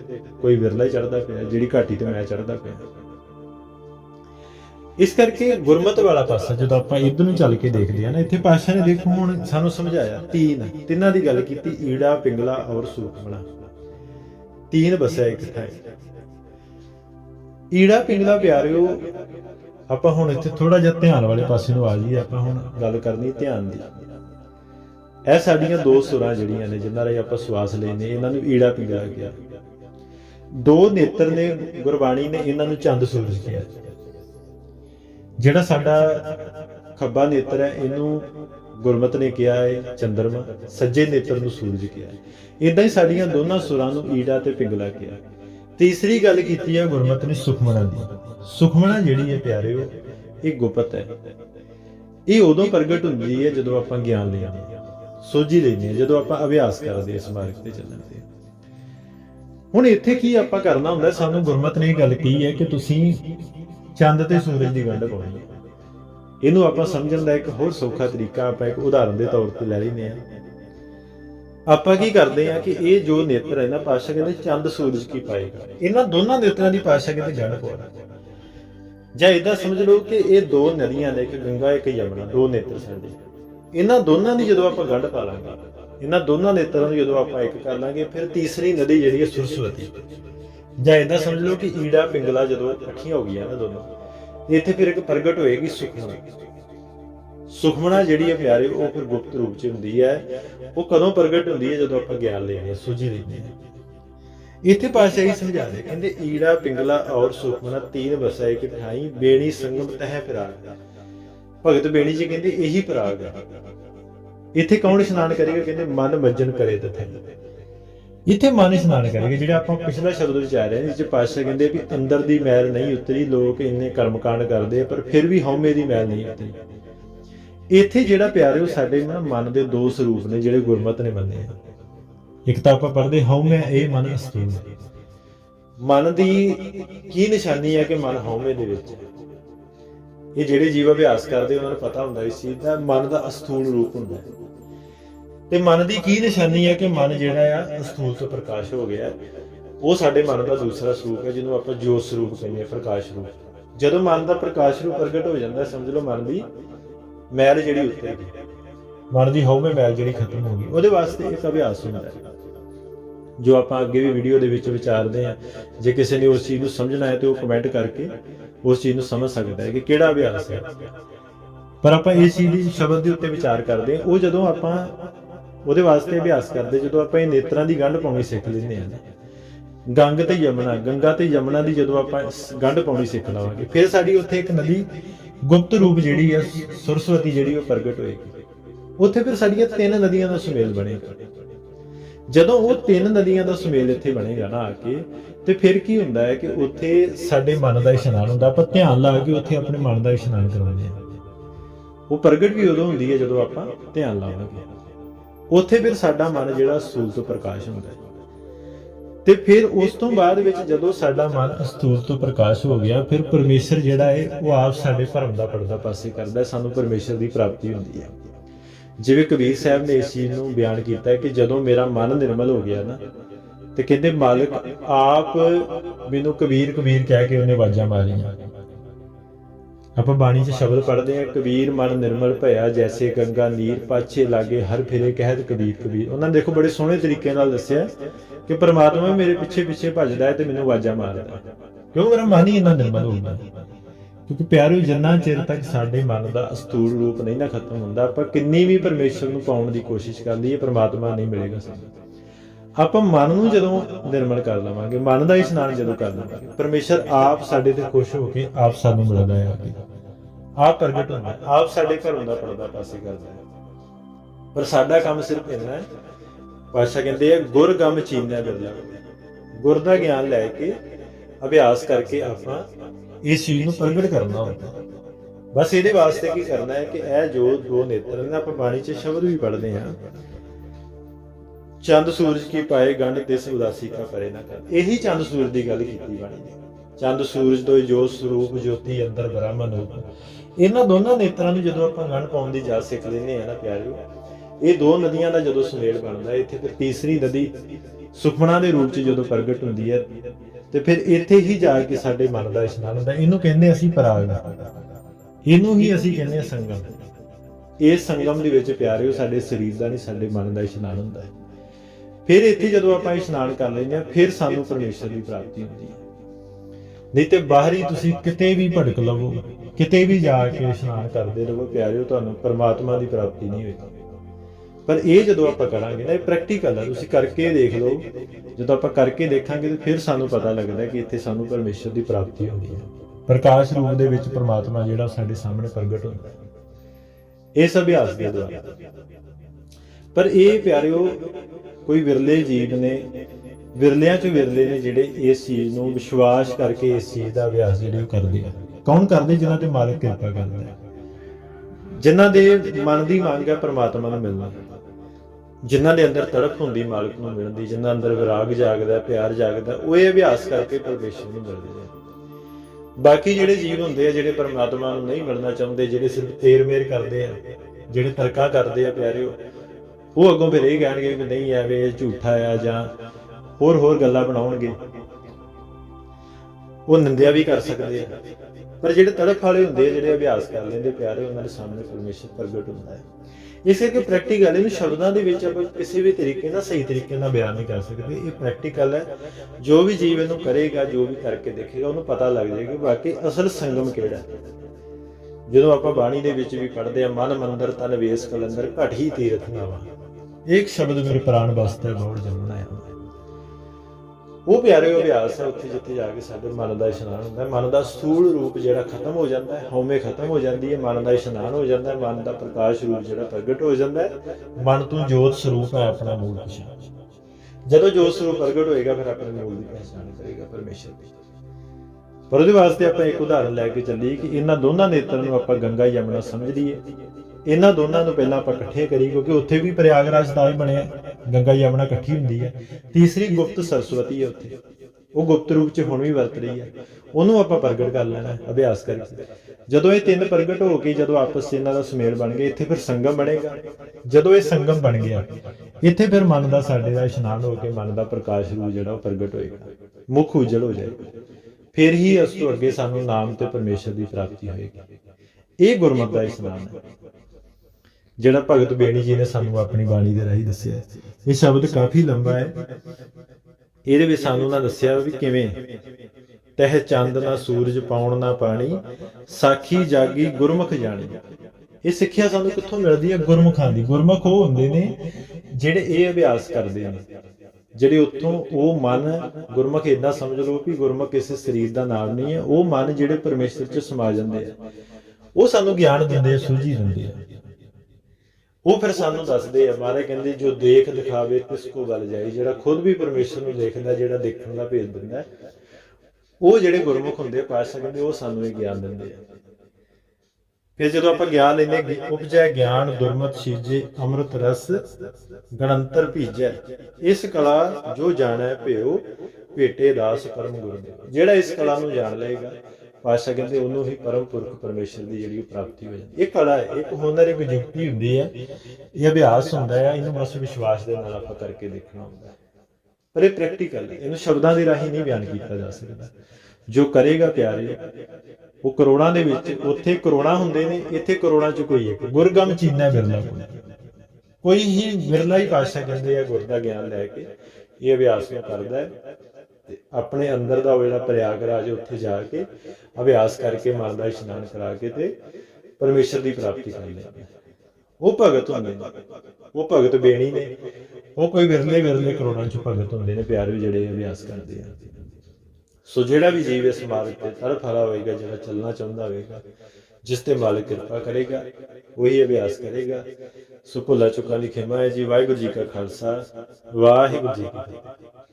ਕੋਈ ਵਿਰਲਾ ਹੀ ਚੜਦਾ ਪਿਆ, ਜਿਹੜੀ ਘਾਟੀ ਤੇ ਮੈਂ ਚੜਦਾ ਪਿਆ। ਇਸ ਕਰਕੇ ਗੁਰਮਤ ਵਾਲਾ ਪਾਸਾ, ਜਦੋਂ ਆਪਾਂ ਇਧਰ ਨੂੰ ਚੱਲ ਕੇ ਦੇਖਦੇ ਆ ਨਾ, ਇੱਥੇ ਪਾਸ਼ਾ ਨੇ ਦੇਖੋ ਹੁਣ ਸਾਨੂੰ ਸਮਝਾਇਆ, ਤੀਨ, ਤਿੰਨਾਂ ਦੀ ਗੱਲ ਕੀਤੀ, ਈੜਾ, ਪਿੰਗਲਾ ਔਰ ਸੂਖਮਣਾ ਤੀਨ ਬਸਿਆ ਇੱਕ ਥਾਂ। ਈੜਾ, ਪਿੰਗਲਾ ਪਿਆਰਿਓ, ਆਪਾਂ ਹੁਣ ਇੱਥੇ ਥੋੜਾ ਜਿਹਾ ਧਿਆਨ ਵਾਲੇ ਪਾਸੇ ਨੂੰ ਆ ਜਾਈਏ, ਆਪਾਂ ਹੁਣ ਗੱਲ ਕਰਨੀ ਧਿਆਨ ਦੀ। ਇਹ ਸਾਡੀਆਂ ਦੋ ਸੁਰਾਂ ਜਿਹੜੀਆਂ ਨੇ, ਜਿਨ੍ਹਾਂ ਰਾਹੀਂ ਆਪਾਂ ਸਵਾਸ ਲੈਨੇ ਇਹਨਾਂ ਨੂੰ ਈੜਾ ਪੀੜਾ ਗਿਆ ਦੋ ਨੇਤਰ ਨੇ ਗੁਰਬਾਣੀ ਨੇ, ਇਹਨਾਂ ਨੂੰ ਚੰਦ ਸੂਰਜ ਕਿਹਾ। ਜਿਹੜਾ ਸਾਡਾ ਖੱਬਾ ਨੇਤਰ ਹੈ, ਇਹਨੂੰ ਗੁਰਮਤ ਨੇ ਕਿਹਾ ਹੈ, ਚੰਦਰਮਾ, ਸੱਜੇ ਨੇਤਰ ਨੂੰ ਸੂਰਜ ਕਿਹਾ ਹੈ। ਇਦਾਂ ਹੀ ਸਾਡੀਆਂ ਦੋਨਾਂ ਸੁਰਾਂ ਨੂੰ ਈੜਾ ਤੇ ਪਿੰਗਲਾ ਕਿਹਾ। ਤੀਸਰੀ ਗੱਲ ਕੀਤੀ ਹੈ ਗੁਰਮਤ ਨੇ ਸੁਖਮਣਾ ਦੀ। ਸੁਖਮਣਾ ਜਿਹੜੀ ਹੈ ਪਿਆਰਿਓ, ਇਹ ਗੁਪਤ ਹੈ। ਇਹ ਉਦੋਂ ਪ੍ਰਗਟ ਹੁੰਦੀ ਹੈ ਜਦੋਂ ਆਪਾਂ ਗਿਆਨ ਲੈਂਦੇ ਹਾਂ, ਸੋਝੀ ਲੈਂਦੇ ਹਾਂ, ਜਦੋਂ ਆਪਾਂ ਅਭਿਆਸ ਕਰਦੇ ਹਾਂ ਇਸ ਮਾਰਗ ਤੇ ਚੱਲਣ ਦੇ ਹੁਣ ਇੱਥੇ ਕੀ ਆਪਾਂ ਕਰਨਾ ਹੁੰਦਾ? ਸਾਨੂੰ ਗੁਰਮਤ ਨੇ ਇਹ ਗੱਲ ਕਹੀ ਹੈ ਕਿ ਤੁਸੀਂ ਚੰਦ ਤੇ ਸੂਰਜ ਦੀ ਵੰਡ ਪਾਉਣੀ। ਇਹਨੂੰ ਆਪਾਂ ਸਮਝਣ ਦਾ ਇੱਕ ਹੋਰ ਸੌਖਾ ਤਰੀਕਾ ਆਪਾਂ ਇੱਕ ਉਦਾਹਰਨ ਦੇ ਤੌਰ ਤੇ ਲੈ ਲੈਂਦੇ ਆ ਆਪਾਂ ਕੀ ਕਰਦੇ ਆ ਕਿ ਇਹ ਜੋ ਨੇਤਰ ਹੈ ਨਾ ਪਾਸ਼ਾ ਕਹਿੰਦੇ ਚੰਦ ਸੂਰਜ ਕੀ ਪਾਏਗਾ। ਇਹਨਾਂ ਦੋਨਾਂ ਨੇਤਰਾਂ ਦੀ ਪਾਸ਼ਾ ਕਹਿੰਦੇ ਗੰਢ ਪਾਉਣਾ ਜਾਂ ਇਦਾਂ ਸਮਝ ਲਓ ਕਿ ਇਹ ਦੋ ਨਦੀਆਂ ਨੇ, ਇੱਕ ਗੰਗਾ, ਇੱਕ ਯਮਨਾ, ਦੋ ਨੇਤਰ ਸਾਡੇ। ਇਹਨਾਂ ਦੋਨਾਂ ਦੀ ਜਦੋਂ ਆਪਾਂ ਗੰਢ ਪਾ ਲਾਂਗੇ, ਇਹਨਾਂ ਦੋਨਾਂ ਨੇਤਰਾਂ ਨੂੰ ਜਦੋਂ ਆਪਾਂ ਇੱਕ ਕਰ ਲਾਂਗੇ, ਫਿਰ ਤੀਸਰੀ ਨਦੀ ਜਿਹੜੀ ਹੈ ਸੁਰਸਵਤੀ। ਜਾਂ ਇਦਾਂ ਸਮਝ ਲਓ ਕਿ ਈੜਾ ਪਿੰਗਲਾ ਜਦੋਂ ਇਕੱਠੀਆਂ ਹੋ ਗਈਆਂ ਨਾ ਦੋਨੋਂ ਇੱਥੇ ਫਿਰ ਇੱਕ ਪ੍ਰਗਟ ਹੋਏਗੀ ਸੁਖਮਣਾ। ਸੁਖਮਣਾ ਜਿਹੜੀ ਹੈ ਪਿਆਰੇ, ਉਹ ਫਿਰ ਗੁਪਤ ਰੂਪ ਚ ਹੁੰਦੀ ਹੈ। ਉਹ ਕਦੋਂ ਪ੍ਰਗਟ ਹੁੰਦੀ ਹੈ? ਜਦੋਂ ਆਪਾਂ ਗਿਆਨ ਲੈਂਦੇ ਹਾਂ, ਸੁਝੀ ਲੈਂਦੇ ਹਾਂ। ਇੱਥੇ ਪਾਸ਼ਾ ਹੀ ਸਮਝਾ ਦੇ ਕਹਿੰਦੇ ਈੜਾ, ਪਿੰਗਲਾ ਔਰ ਸੁਖਮਨਾ ਤੀਨ ਵਸੈ ਇੱਕ ਠਾਈ ਬੇਣੀ ਸੰਗਮ ਤਹਿ ਫਿਰਾਗ ਭਗਤ ਬੇਣੀ ਜੀ ਕਹਿੰਦੇ ਇਹੀ ਪ੍ਰਾਗ ਹੈ ਇੱਥੇ ਕੌਣ ਇਸ਼ਨਾਨ ਕਰੇਗਾ? ਕਹਿੰਦੇ ਮਨ ਮੱਜਨ ਕਰੇ ਤਥੇ। ਇੱਥੇ ਮਨ ਇਸ਼ਨਾਨ ਕਰੇਗਾ ਜਿਹੜਾ ਆਪਾਂ ਪਿਛਲਾ ਸ਼ਬਦ ਵਿੱਚ ਆ ਰਹੇ ਹਾਂ ਜਿਸ ਪਾਤਸ਼ਾਹ ਕਹਿੰਦੇ ਵੀ ਅੰਦਰ ਦੀ ਮੈਲ ਨਹੀਂ ਉਤਰੀ ਲੋਕ ਇੰਨੇ ਕਰਮਕਾਂਡ ਕਰਦੇ ਪਰ ਫਿਰ ਵੀ ਹਉਮੈ ਦੀ ਮੈਲ ਨਹੀਂ ਉਤਰੀ। ਇੱਥੇ ਜਿਹੜਾ ਪਿਆਰਿਓ ਸਾਡੇ ਨਾ ਮਨ ਦੇ ਦੋ ਸਰੂਪ ਨੇ ਜਿਹੜੇ ਗੁਰਮਤ ਨੇ ਮੰਨੇ ਆ। ਇੱਕ ਤਾਂ ਆਪਾਂ ਪੜ੍ਹਦੇ ਹਉਮੈ ਇਹ ਮਨ ਅਸਤੂਲ ਮਨ ਦੀ ਕੀ ਨਿਸ਼ਾਨੀ ਹੈ ਕਿ ਮਨ ਹਉਮੈ ਦੇ ਵਿੱਚ ਇਹ ਜਿਹੜੇ ਜੀਵ ਅਭਿਆਸ ਕਰਦੇ ਉਹਨਾਂ ਨੂੰ ਪਤਾ ਹੁੰਦਾ ਇਸ ਚੀਜ਼ ਦਾ ਮਨ ਦਾ ਅਸਥੂਲ ਰੂਪ ਹੁੰਦਾ ਹੈ। ਤੇ ਮਨ ਦੀ ਕੀ ਨਿਸ਼ਾਨੀ ਹੈ ਕਿ ਮਨ ਜਿਹੜਾ ਆ ਅਸਥੂਲ ਤੋਂ ਪ੍ਰਕਾਸ਼ ਹੋ ਗਿਆ ਉਹ ਸਾਡੇ ਮਨ ਦਾ ਦੂਸਰਾ ਸਰੂਪ ਹੈ, ਜਿਹਨੂੰ ਆਪਾਂ ਜੋਤ ਸਰੂਪ ਕਹਿੰਦੇ ਆ ਪ੍ਰਕਾਸ਼ ਰੂਪ। ਜਦੋਂ ਮਨ ਦਾ ਪ੍ਰਕਾਸ਼ ਰੂਪ ਪ੍ਰਗਟ ਹੋ ਜਾਂਦਾ ਸਮਝ ਲਓ ਮਨ ਦੀ ਮੈਲ ਜਿਹੜੀ ਉੱਤਰ ਗਈ ਮਨ ਦੀ ਹਉਮੈ ਮੈਲ ਜਿਹੜੀ ਖਤਮ ਹੋ ਗਈ। ਉਹਦੇ ਵਾਸਤੇ ਇੱਕ ਅਭਿਆਸ ਹੁੰਦਾ ਹੈ, ਜੋ ਆਪਾਂ ਅੱਗੇ ਵੀ ਵੀਡੀਓ ਦੇ ਵਿੱਚ ਵਿਚਾਰਦੇ ਆ ਜੇ ਕਿਸੇ ਨੇ ਉਸ ਚੀਜ਼ ਨੂੰ ਸਮਝਣਾ ਹੈ, ਤੇ ਉਹ ਕਮੈਂਟ ਕਰਕੇ ਉਸ ਚੀਜ਼ ਨੂੰ ਸਮਝ ਸਕਦਾ ਹੈ ਕਿ ਕਿਹੜਾ ਅਭਿਆਸ ਹੈ। ਪਰ ਆਪਾਂ ਇਸ ਚੀਜ਼ ਦੀ ਸ਼ਬਦ ਦੇ ਉੱਤੇ ਵਿਚਾਰ ਕਰਦੇ ਹਾਂ। ਉਹ ਜਦੋਂ ਆਪਾਂ ਉਹਦੇ ਵਾਸਤੇ ਅਭਿਆਸ ਕਰਦੇ, ਜਦੋਂ ਆਪਾਂ ਇਹ ਨੇਤਰਾਂ ਦੀ ਗੰਢ ਪਾਉਣੀ ਸਿੱਖ ਲੈਂਦੇ ਹਾਂ ਗੰਗ ਤੇ ਯਮਨਾ, ਗੰਗਾ ਤੇ ਯਮਨਾ ਦੀ ਜਦੋਂ ਆਪਾਂ ਗੰਢ ਪਾਉਣੀ ਸਿੱਖ ਲਵਾਂਗੇ, ਫਿਰ ਸਾਡੀ ਉੱਥੇ ਇੱਕ ਨਦੀ ਗੁਪਤ ਰੂਪ ਜਿਹੜੀ ਹੈ, ਸਰਸਵਤੀ ਜਿਹੜੀ ਉਹ ਪ੍ਰਗਟ ਹੋਏਗੀ। ਉੱਥੇ ਫਿਰ ਸਾਡੀਆਂ ਤਿੰਨ ਨਦੀਆਂ ਦਾ ਸੁਮੇਲ ਬਣੇਗਾ। ਜਦੋਂ ਉਹ ਤਿੰਨ ਨਦੀਆਂ ਦਾ ਸੁਮੇਲ ਇੱਥੇ ਬਣੇਗਾ ਨਾ ਆ ਕੇ, ਤੇ ਫਿਰ ਕੀ ਹੁੰਦਾ ਹੈ ਕਿ ਉੱਥੇ ਸਾਡੇ ਮਨ ਦਾ ਇਸ਼ਨਾਨ ਹੁੰਦਾ, ਆਪਾਂ ਧਿਆਨ ਲਾ ਕੇ ਉੱਥੇ ਆਪਣੇ ਮਨ ਦਾ ਇਸ਼ਨਾਨ ਕਰਾਉਂਦੇ ਹਾਂ। ਉਹ ਪ੍ਰਗਟ ਵੀ ਉਦੋਂ ਹੁੰਦੀ ਹੈ ਜਦੋਂ ਆਪਾਂ ਧਿਆਨ ਲਾਵਾਂਗੇ। ਉੱਥੇ ਫਿਰ ਸਾਡਾ ਮਨ ਜਿਹੜਾ ਸੂਲ ਤੋਂ ਪ੍ਰਕਾਸ਼ ਹੁੰਦਾ ਹੈ। ਤੇ ਫਿਰ ਉਸ ਤੋਂ ਬਾਅਦ ਵਿੱਚ ਜਦੋਂ ਸਾਡਾ ਮਨ ਅਸਤੂਲ ਤੋਂ ਪ੍ਰਕਾਸ਼ ਹੋ ਗਿਆ, ਫਿਰ ਪਰਮੇਸ਼ਰ ਜਿਹੜਾ ਹੈ, ਉਹ ਆਪ ਸਾਡੇ ਭਰਮ ਦਾ ਪਰਦਾ ਪਾਸੇ ਕਰਦਾ ਸਾਨੂੰ ਪਰਮੇਸ਼ਰ ਦੀ ਪ੍ਰਾਪਤੀ ਹੁੰਦੀ ਹੈ। ਜਿਵੇਂ ਕਬੀਰ ਸਾਹਿਬ ਨੇ ਇਸ ਚੀਜ਼ ਨੂੰ ਬਿਆਨ ਕੀਤਾ ਹੈ ਕਿ ਜਦੋਂ ਮੇਰਾ ਮਨ ਨਿਰਮਲ ਹੋ ਗਿਆ ਨਾ, ਤੇ ਕਹਿੰਦੇ, ਮਾਲਕ, ਆਪ ਮੈਨੂੰ ਕਬੀਰ ਕਬੀਰ ਕਹਿ ਕੇ ਉਹਨੇ ਆਵਾਜ਼ਾਂ ਮਾਰੀਆਂ। ਆਪਾਂ ਬਾਣੀ 'ਚ ਸ਼ਬਦ ਪੜ੍ਹਦੇ ਹਾਂ, ਕਬੀਰ ਮਨ ਨਿਰਮਲ ਭਇਆ, ਜੈਸੇ ਗੰਗਾ ਨੀਰ ਪਾਛੇ ਲਾਗੇ, ਹਰ ਫਿਰੇ ਕਹਿਤ ਕਬੀਰ ਕਬੀਰ। ਉਹਨਾਂ ਨੇ ਦੇਖੋ ਬੜੇ ਸੋਹਣੇ ਤਰੀਕੇ ਨਾਲ ਦੱਸਿਆ ਕਿ ਪ੍ਰਮਾਤਮਾ ਮੇਰੇ ਪਿੱਛੇ ਪਿੱਛੇ ਭੱਜਦਾ ਹੈ ਤੇ ਮੈਨੂੰ ਆਵਾਜ਼ਾਂ ਮਾਰਦਾ ਕਿਉਂ? ਮੇਰਾ ਮਨ ਹੀ ਇੰਨਾ ਨਿਰਮਲ ਹੋ। ਗਿਆ ਕਿਉਂਕਿ ਪਿਆਰਿਓ, ਜਿੰਨਾ ਚਿਰ ਤੱਕ ਸਾਡੇ ਮਨ ਦਾ ਅਸਤੂਲ ਰੂਪ ਨਹੀਂ ਨਾ ਖਤਮ ਹੁੰਦਾ, ਆਪਾਂ ਕਿੰਨੀ ਵੀ ਪਰਮੇਸ਼ਰ ਨੂੰ ਪਾਉਣ ਦੀ ਕੋਸ਼ਿਸ਼ ਕਰ ਲਈਏ ਪ੍ਰਮਾਤਮਾ ਨਹੀਂ ਮਿਲੇਗਾ ਸਾਨੂੰ। ਆਪਾਂ ਮਨ ਨੂੰ ਜਦੋਂ ਨਿਰਮਲ ਕਰ ਲਵਾਂਗੇ, ਮਨ ਦਾ ਇਸ਼ਨਾਨ ਜਦੋਂ ਕਰ ਲਵਾਂਗੇ, ਪਰਮੇਸ਼ਰ ਆਪ ਸਾਡੇ ਤੇ ਖੁਸ਼ ਹੋ ਕੇ ਆਪ ਸਾਨੂੰ ਮਿਲਦਾ ਹੈ ਆਪ ਪ੍ਰਗਟ ਹੁੰਦਾ ਆਪ ਸਾਡੇ ਘਰੋਂ ਦਾ ਪਰਦਾ ਪਾਸੇ ਕਰਦਾ ਹੈ। ਪਰ ਸਾਡਾ ਕੰਮ ਸਿਰਫ ਇੰਨਾ ਹੈ ਪਾਸ਼ਾ ਕਹਿੰਦੇ ਆ, ਗੁਰ ਗਮ ਚੀਨਿਆ ਬਿਰਲਾ ਗੁਰ ਦਾ ਗਿਆਨ ਲੈ ਕੇ ਅਭਿਆਸ ਕਰਕੇ ਆਪਾਂ ਇਸ ਚੀਜ਼ ਨੂੰ ਪ੍ਰਗਟ ਕਰਨਾ ਹੁੰਦਾ ਬਸ ਇਹਦੇ ਵਾਸਤੇ ਕੀ ਕਰਨਾ ਹੈ ਕਿ ਇਹ ਜੋ ਦੋ ਨੇਤਰ ਨੇ, ਆਪਾਂ ਬਾਣੀ 'ਚ ਸ਼ਬਦ ਵੀ ਪੜ੍ਹਦੇ ਹਾਂ ਚੰਦ ਸੂਰਜ ਕੀ ਪਾਏ ਗੰਢ ਤਿਸ ਉਦਾਸੀ ਕਾ ਪਰੇ ਨਾ ਕਰ। ਇਹੀ ਚੰਦ ਸੂਰਜ ਦੀ ਗੱਲ ਕੀਤੀ ਬਾਣੀ ਨੇ। ਚੰਦ ਸੂਰਜ ਤੋਂ ਜੋ ਸਰੂਪ ਜੋਤੀ ਅੰਦਰ ਬ੍ਰਹਮਨ ਰੂਪ ਇਹਨਾਂ ਦੋਨਾਂ ਨੇਤਰਾਂ ਨੂੰ ਜਦੋਂ ਆਪਾਂ ਗੰਢ ਪਾਉਣ ਦੀ ਜਾਚ ਸਿੱਖ ਲੈਂਦੇ ਆ ਨਾ ਪਿਆਰਿਓ, ਇਹ ਦੋ ਨਦੀਆਂ ਦਾ ਜਦੋਂ ਸੁਮੇਲ ਬਣਦਾ, ਇੱਥੇ ਫਿਰ ਤੀਸਰੀ ਨਦੀ ਸੁਖਮਣਾ ਦੇ ਰੂਪ 'ਚ ਜਦੋਂ ਪ੍ਰਗਟ ਹੁੰਦੀ ਹੈ, ਤੇ ਫਿਰ ਇੱਥੇ ਹੀ ਜਾ ਕੇ ਸਾਡੇ ਮਨ ਦਾ ਇਸ਼ਨਾਨ ਹੁੰਦਾ। ਇਹਨੂੰ ਕਹਿੰਦੇ ਅਸੀਂ ਪਰਾਗ। ਇਹਨੂੰ ਹੀ ਅਸੀਂ ਕਹਿੰਦੇ ਹਾਂ ਸੰਗਮ। ਇਹ ਸੰਗਮ ਦੇ ਵਿੱਚ ਪਿਆਰਿਓ, ਸਾਡੇ ਸਰੀਰ ਦਾ ਨਹੀਂ, ਸਾਡੇ ਮਨ ਦਾ ਇਸ਼ਨਾਨ ਹੁੰਦਾ ਹੈ। ਫਿਰ ਇੱਥੇ ਜਦੋਂ ਆਪਾਂ ਇਸ਼ਨਾਨ ਕਰ ਲੈਂਦੇ ਹਾਂ, ਫਿਰ ਸਾਨੂੰ ਪਰਮੇਸ਼ਰ ਦੀ ਪ੍ਰਾਪਤੀ ਹੁੰਦੀ ਹੈ। ਨਹੀਂ ਤੇ ਬਾਹਰੀ ਤੁਸੀਂ ਕਿਤੇ ਵੀ ਭਟਕ ਲਵੋ, ਕਿਤੇ ਵੀ ਜਾ ਕੇ ਇਸ਼ਨਾਨ ਕਰਦੇ ਰਹੋ, ਪਿਆਰਿਓ, ਤੁਹਾਨੂੰ ਪਰਮਾਤਮਾ ਦੀ ਪ੍ਰਾਪਤੀ ਨਹੀਂ ਹੋਏਗੀ। ਪਰ ਇਹ ਜਦੋਂ ਆਪਾਂ ਕਰਾਂਗੇ ਨਾ, ਇਹ ਪ੍ਰੈਕਟੀਕਲ ਹੈ ਤੁਸੀਂ ਕਰਕੇ ਦੇਖ ਲਓ। ਜਦੋਂ ਆਪਾਂ ਕਰਕੇ ਦੇਖਾਂਗੇ ਤੇ ਫਿਰ ਸਾਨੂੰ ਪਤਾ ਲੱਗਦਾ ਕਿ ਇੱਥੇ ਸਾਨੂੰ ਪਰਮੇਸ਼ਰ ਦੀ ਪ੍ਰਾਪਤੀ ਹੁੰਦੀ ਹੈ। ਪ੍ਰਕਾਸ਼ ਰੂਪ ਦੇ ਵਿੱਚ ਪਰਮਾਤਮਾ ਜਿਹੜਾ ਸਾਡੇ ਸਾਹਮਣੇ ਪ੍ਰਗਟ ਹੁੰਦਾ ਹੈ। ਇਸ ਅਭਿਆਸ ਦੇ ਦੁਆਰਾ। ਪਰ ਇਹ ਪਿਆਰਿਓ ਕੋਈ ਵਿਰਲੇ ਜੀਵ ਨੇ, ਵਿਰਲਿਆਂ ਚ ਵਿਰਲੇ ਨੇ ਜਿਹੜੇ ਇਸ ਚੀਜ਼ ਨੂੰ ਵਿਸ਼ਵਾਸ ਕਰਕੇ ਇਸ ਚੀਜ਼ ਦਾ ਅਭਿਆਸ ਜਿਹੜੇ ਉਹ ਕਰਦੇ ਆ। ਕੌਣ ਕਰਦੇ ਜਿਨ੍ਹਾਂ ਤੇ ਮਾਲਕ ਕਿਰਪਾ ਕਰਦਾ ਹੈ? ਜਿਨ੍ਹਾਂ ਦੇ ਮਨ ਦੀ ਮੰਗ ਹੈ ਪ੍ਰਮਾਤਮਾ ਨੂੰ ਮਿਲਣਾ। ਜਿਨ੍ਹਾਂ ਦੇ ਅੰਦਰ ਤੜਪ ਹੁੰਦੀ ਮਾਲਕ ਨੂੰ ਮਿਲਣ ਦੀ, ਜਿਨ੍ਹਾਂ ਅੰਦਰ ਵਿਰਾਗ ਜਾਗਦਾ, ਪਿਆਰ ਜਾਗਦਾ, ਉਹ ਇਹ ਅਭਿਆਸ ਕਰਕੇ ਪਰਮੇਸ਼ਰ ਨੂੰ ਮਿਲਦੇ ਆ ਬਾਕੀ ਜਿਹੜੇ ਜੀਵ ਹੁੰਦੇ ਆ, ਜਿਹੜੇ ਪਰਮਾਤਮਾ ਨੂੰ ਨਹੀਂ ਮਿਲਣਾ ਚਾਹੁੰਦੇ, ਜਿਹੜੇ ਸਿਰਫ ਤੇਰ ਮੇਰ ਕਰਦੇ ਆ, ਜਿਹੜੇ ਤਰਕਾ ਕਰਦੇ ਆ ਪਿਆਰਿਓ ਉਹ ਅੱਗੋਂ ਫਿਰ ਇਹ ਕਹਿਣਗੇ ਕਿ ਨਹੀਂ ਐਵੇਂ ਇਹ ਝੂਠਾ ਆ ਜਾਂ ਹੋਰ ਹੋਰ ਗੱਲਾਂ ਬਣਾਉਣਗੇ। ਉਹ ਨਿੰਦਿਆ ਵੀ ਕਰ ਸਕਦੇ ਆ। ਪਰ ਜਿਹੜੇ ਤੜਫ ਵਾਲੇ ਹੁੰਦੇ ਆ, ਜਿਹੜੇ ਅਭਿਆਸ ਕਰ ਲੈਂਦੇ ਪਿਆਰੇ, ਉਹਨਾਂ ਦੇ ਸਾਹਮਣੇ ਪਰਮੇਸ਼ਰ ਪ੍ਰਗਟ ਹੁੰਦਾ ਹੈ। ਇਸ ਕਰਕੇ ਪ੍ਰੈਕਟੀਕਲ ਇਹਨੂੰ ਸ਼ਬਦਾਂ ਦੇ ਵਿੱਚ ਆਪਾਂ ਕਿਸੇ ਵੀ ਤਰੀਕੇ ਨਾਲ, ਸਹੀ ਤਰੀਕੇ ਨਾਲ ਬਿਆਨ ਨਹੀਂ ਕਰ ਸਕਦੇ। ਇਹ ਪ੍ਰੈਕਟੀਕਲ ਹੈ। ਜੋ ਵੀ ਜੀਵ ਇਹਨੂੰ ਕਰੇਗਾ, ਜੋ ਵੀ ਕਰਕੇ ਦੇਖੇਗਾ, ਉਹਨੂੰ ਪਤਾ ਲੱਗ ਜਾਏਗਾ ਕਿ ਵਾਕਈ ਅਸਲ ਸੰਗਮ ਕਿਹੜਾ ਹੈ। ਜਦੋਂ ਆਪਾਂ ਬਾਣੀ ਦੇ ਵਿੱਚ ਵੀ ਪੜ੍ਹਦੇ ਆ, ਮਨ, ਮੰਦਰ, ਤਨ, ਵੇਸ, ਕਲੰਦਰ ਘਟ ਹੀ ਤੀਰਥ ਨਾਵਾ ਇੱਕ ਸ਼ਬਦ ਮੇਰੇ ਪ੍ਰਾਣ ਬਸਤਾ ਗੌੜ ਜਮਨਾ ਹੈ। ਉਹ ਪਿਆਰੇ ਅਭਿਆਸ ਹੈ, ਉੱਥੇ ਜਿੱਥੇ ਜਾ ਕੇ ਸਾਡੇ ਮਨ ਦਾ ਇਸ਼ਨਾਨ ਹੁੰਦਾ ਹੈ। ਮਨ ਦਾ ਸਥੂਲ ਰੂਪ ਜਿਹੜਾ ਖਤਮ ਹੋ ਜਾਂਦਾ ਹੈ, ਹਉਮੈ ਖਤਮ ਹੋ ਜਾਂਦੀ ਹੈ, ਮਨ ਦਾ ਇਸ਼ਨਾਨ ਹੋ ਜਾਂਦਾ ਹੈ, ਮਨ ਦਾ ਪ੍ਰਕਾਸ਼ ਰੂਪ ਜਿਹੜਾ ਪ੍ਰਗਟ ਹੋ ਜਾਂਦਾ ਹੈ। ਮਨ ਤੋਂ ਜੋਤ ਸਰੂਪ ਹੈ ਆਪਣਾ ਮੂਲ ਪਛਾਣ ਜਦੋਂ ਜੋਤ ਸਰੂਪ ਪ੍ਰਗਟ ਹੋਏਗਾ, ਫਿਰ ਆਪਣੇ ਮੂਲ ਦੀ ਪਛਾਣ ਕਰੇਗਾ ਪਰਮੇਸ਼ਰ ਦੀ। ਪਰ ਉਹਦੇ ਵਾਸਤੇ ਆਪਾਂ ਇੱਕ ਉਦਾਹਰਨ ਲੈ ਕੇ ਚੱਲੀਏ ਕਿ ਇਹਨਾਂ ਦੋਨਾਂ ਨੇਤਰਾਂ ਨੂੰ ਆਪਾਂ ਗੰਗਾ ਯਮਨਾ ਸਮਝ ਲਈਏ। ਇਹਨਾਂ ਦੋਨਾਂ ਨੂੰ ਪਹਿਲਾਂ ਆਪਾਂ ਇਕੱਠੇ ਕਰੀ ਕਿਉਂਕਿ ਉੱਥੇ ਵੀ ਪ੍ਰਯਾਗਰਾਜ ਦਾ ਹੀ ਬਣਿਆ, ਗੰਗਾ ਯਮਨਾ ਇਕੱਠੀ ਹੁੰਦੀ ਹੈ। ਤੀਸਰੀ ਗੁਪਤ ਸਰਸਵਤੀ ਹੈ ਉੱਥੇ। ਉਹ ਗੁਪਤ ਰੂਪ 'ਚ ਹੁਣ ਵੀ ਵਰਤ ਰਹੀ ਹੈ। ਉਹਨੂੰ ਆਪਾਂ ਪ੍ਰਗਟ ਕਰ ਲੈਣਾ, ਅਭਿਆਸ ਕਰਕੇ ਜਦੋਂ ਇਹ ਤਿੰਨ ਪ੍ਰਗਟ ਹੋ ਕੇ ਜਦੋਂ ਆਪਸ 'ਚ ਇਹਨਾਂ ਦਾ ਸੁਮੇਲ ਬਣ ਗਿਆ, ਇੱਥੇ ਫਿਰ ਸੰਗਮ ਬਣੇਗਾ। ਜਦੋਂ ਇਹ ਸੰਗਮ ਬਣ ਗਿਆ, ਇੱਥੇ ਫਿਰ ਮਨ ਦਾ ਸਾਡੇ ਦਾ ਇਸ਼ਨਾਨ ਹੋ ਕੇ ਮਨ ਦਾ ਪ੍ਰਕਾਸ਼ ਰੂਪ ਜਿਹੜਾ ਉਹ ਪ੍ਰਗਟ ਹੋਏਗਾ। ਮੁੱਖ ਉਜਲ ਹੋ ਜਾਏਗਾ। ਫਿਰ ਹੀ ਉਸ ਤੋਂ ਅੱਗੇ ਸਾਨੂੰ ਨਾਮ ਤੇ ਪਰਮੇਸ਼ਰ ਦੀ ਪ੍ਰਾਪਤੀ ਹੋਏਗੀ। ਇਹ ਗੁਰਮਤਿ ਦਾ ਇਸ਼ਨਾਨ ਹੈ। ਜਿਹੜਾ ਭਗਤ ਬੇਣੀ ਜੀ ਨੇ ਸਾਨੂੰ ਆਪਣੀ ਬਾਣੀ ਦੇ ਰਾਹੀਂ ਦੱਸਿਆ ਇਹ ਸ਼ਬਦ ਕਾਫੀ ਲੰਬਾ ਹੈ। ਇਹਦੇ ਵਿੱਚ ਸਾਨੂੰ ਨਾ ਦੱਸਿਆ ਵੀ ਕਿਵੇਂ ਤਹਿ ਚੰਦ ਨਾ ਸੂਰਜ ਪਾਉਣ ਨਾ ਪਾਣੀ, ਸਾਖੀ ਜਾਗੀ ਗੁਰਮੁਖ ਜਾਣੀ। ਇਹ ਸਿੱਖਿਆ ਸਾਨੂੰ ਕਿੱਥੋਂ ਮਿਲਦੀ ਹੈ? ਗੁਰਮੁਖਾਂ ਦੀ। ਗੁਰਮੁਖ ਉਹ ਹੁੰਦੇ ਨੇ ਜਿਹੜੇ ਇਹ ਅਭਿਆਸ ਕਰਦੇ ਨੇ। ਜਿਹੜੇ ਉੱਥੋਂ ਉਹ ਮਨ ਗੁਰਮੁਖ ਇਦਾਂ ਸਮਝ ਲਓ ਕਿ ਗੁਰਮੁਖ ਕਿਸੇ ਸਰੀਰ ਦਾ ਨਾਮ ਨਹੀਂ ਹੈ ਉਹ ਮਨ ਜਿਹੜੇ ਪਰਮੇਸ਼ਰ 'ਚ ਸਮਾ ਜਾਂਦੇ ਆ। ਉਹ ਸਾਨੂੰ ਗਿਆਨ ਦਿੰਦੇ ਆ ਸੂਝੀ ਦਿੰਦੇ ਆ। ਉਹ ਫਿਰ ਸਾਨੂੰ ਦੱਸਦੇ ਆ ਮਾਰੇ ਕਹਿੰਦੇ ਜੋ ਦੇਖ ਦਿਖਾਵੇ ਤਿਸ ਕੋ ਗੱਲ ਜਾਈ। ਜਿਹੜਾ ਖੁਦ ਵੀ ਪਰਮੇਸ਼ਰ ਨੂੰ ਦੇਖਦਾ ਜਿਹੜਾ ਦੇਖਣ ਦਾ ਭੇਦ ਦਿੰਦਾ ਉਹ ਜਿਹੜੇ ਗੁਰਮੁਖ ਹੁੰਦੇ ਆ, ਪਾਤਸ਼ਾਹ ਕਹਿੰਦੇ ਉਹ ਸਾਨੂੰ ਇਹ ਗਿਆਨ ਦਿੰਦੇ ਆ। ਫਿਰ ਜਦੋਂ ਆਪਾਂ ਗਿਆਨ ਲੈਨੇ ਉਪਜੈ ਗਿਆਨ, ਦੁਰਮਤ ਸੀਜੇ ਅੰਮ੍ਰਿਤ ਰਸ, ਗਣੰਤਰ ਭੀਜੈ। ਇਸ ਕਲਾ ਜੋ ਜਾਣੈ ਭਿਓ, ਭੇਟੇ ਦਾਸ ਪਰਮ ਗੁਰੂ ਦੇ ਜਿਹੜਾ ਇਸ ਕਲਾ ਨੂੰ ਜਾਣ ਲਏਗਾ, ਪਾਤਸ਼ਾਹ ਕਹਿੰਦੇ ਉਹਨੂੰ ਹੀ ਪਰਮ ਪੁਰਖ ਪਰਮੇਸ਼ਰ ਦੀ ਜਿਹੜੀ ਪ੍ਰਾਪਤੀ ਹੋ ਜਾਂਦੀ। ਇਹ ਕਲਾ ਹੈ, ਇੱਕ ਹੁਨਰ, ਇੱਕ ਜੁਗਤੀ ਹੁੰਦੀ ਹੈ। ਇਹ ਅਭਿਆਸ ਹੁੰਦਾ ਹੈ, ਇਹਨੂੰ ਬਸ ਵਿਸ਼ਵਾਸ ਦੇ ਨਾਲ ਆਪਾਂ ਕਰਕੇ ਦੇਖਣਾ ਹੁੰਦਾ ਹੈ। ਪਰ ਇਹ ਪ੍ਰੈਕਟੀਕਲ ਇਹਨੂੰ ਸ਼ਬਦਾਂ ਦੇ ਰਾਹੀਂ ਨਹੀਂ ਬਿਆਨ ਕੀਤਾ ਜਾ ਸਕਦਾ। ਜੋ ਕਰੇਗਾ ਪਿਆਰੇ ਉਹ ਕਰੋੜਾਂ ਦੇ ਵਿੱਚ, ਉੱਥੇ ਕਰੋੜਾਂ ਹੁੰਦੇ ਨੇ, ਇੱਥੇ ਕਰੋੜਾਂ ਚ ਕੋਈ ਇੱਕ। ਗੁਰਗਮ ਚੀਨਾ ਬਿਰਲਾ ਕੋਈ ਕੋਈ ਹੀ ਬਿਰਲਾ ਹੀ ਪਾਸ਼ਾ ਕਹਿੰਦੇ ਆ, ਗੁਰ ਦਾ ਗਿਆਨ ਲੈ ਕੇ ਇਹ ਅਭਿਆਸ ਕਰਦਾ ਹੈ ਤੇ ਆਪਣੇ ਅੰਦਰ ਦਾ ਉਹ ਜਿਹੜਾ ਪ੍ਰਯਾਗਰਾਜ ਉੱਥੇ ਜਾ ਕੇ ਅਭਿਆਸ ਕਰਕੇ ਮਨ ਦਾ ਇਸ਼ਨਾਨ ਕਰਾ ਕੇ ਤੇ ਪਰਮੇਸ਼ਰ ਦੀ ਪ੍ਰਾਪਤੀ ਕਰ ਲੈਂਦੇ ਉਹ ਭਗਤ ਹੁੰਦੇ ਨੇ। ਉਹ ਭਗਤ ਬੇਣੀ ਨੇ। ਉਹ ਕੋਈ ਵਿਰਲੇ ਵਿਰਲੇ ਕਰੋੜਾਂ ਚ ਭਗਤ ਹੁੰਦੇ ਨੇ, ਪਿਆਰ ਵੀ ਜਿਹੜੇ ਅਭਿਆਸ ਕਰਦੇ ਆ। ਸੋ ਜਿਹੜਾ ਵੀ ਜੀਵ ਇਸ ਮਾਰਗ ਤੇ ਤਰਫ ਹਰਾ ਹੋਏਗਾ ਜਿਹੜਾ ਚੱਲਣਾ ਚਾਹੁੰਦਾ ਹੋਵੇਗਾ ਜਿਸ ਤੇ ਮਾਲਕ ਕਿਰਪਾ ਕਰੇਗਾ, ਉਹੀ ਅਭਿਆਸ ਕਰੇਗਾ। ਸੋ ਭੁੱਲਾ ਚੁੱਕਾ ਦੀ ਖਿਮਾ ਹੈ ਜੀ, ਵਾਹਿਗੁਰੂ ਜੀ ਕਾ ਖਾਲਸਾ, ਵਾਹਿਗੁਰੂ ਜੀ ਕੀ ਫਤਿਹ।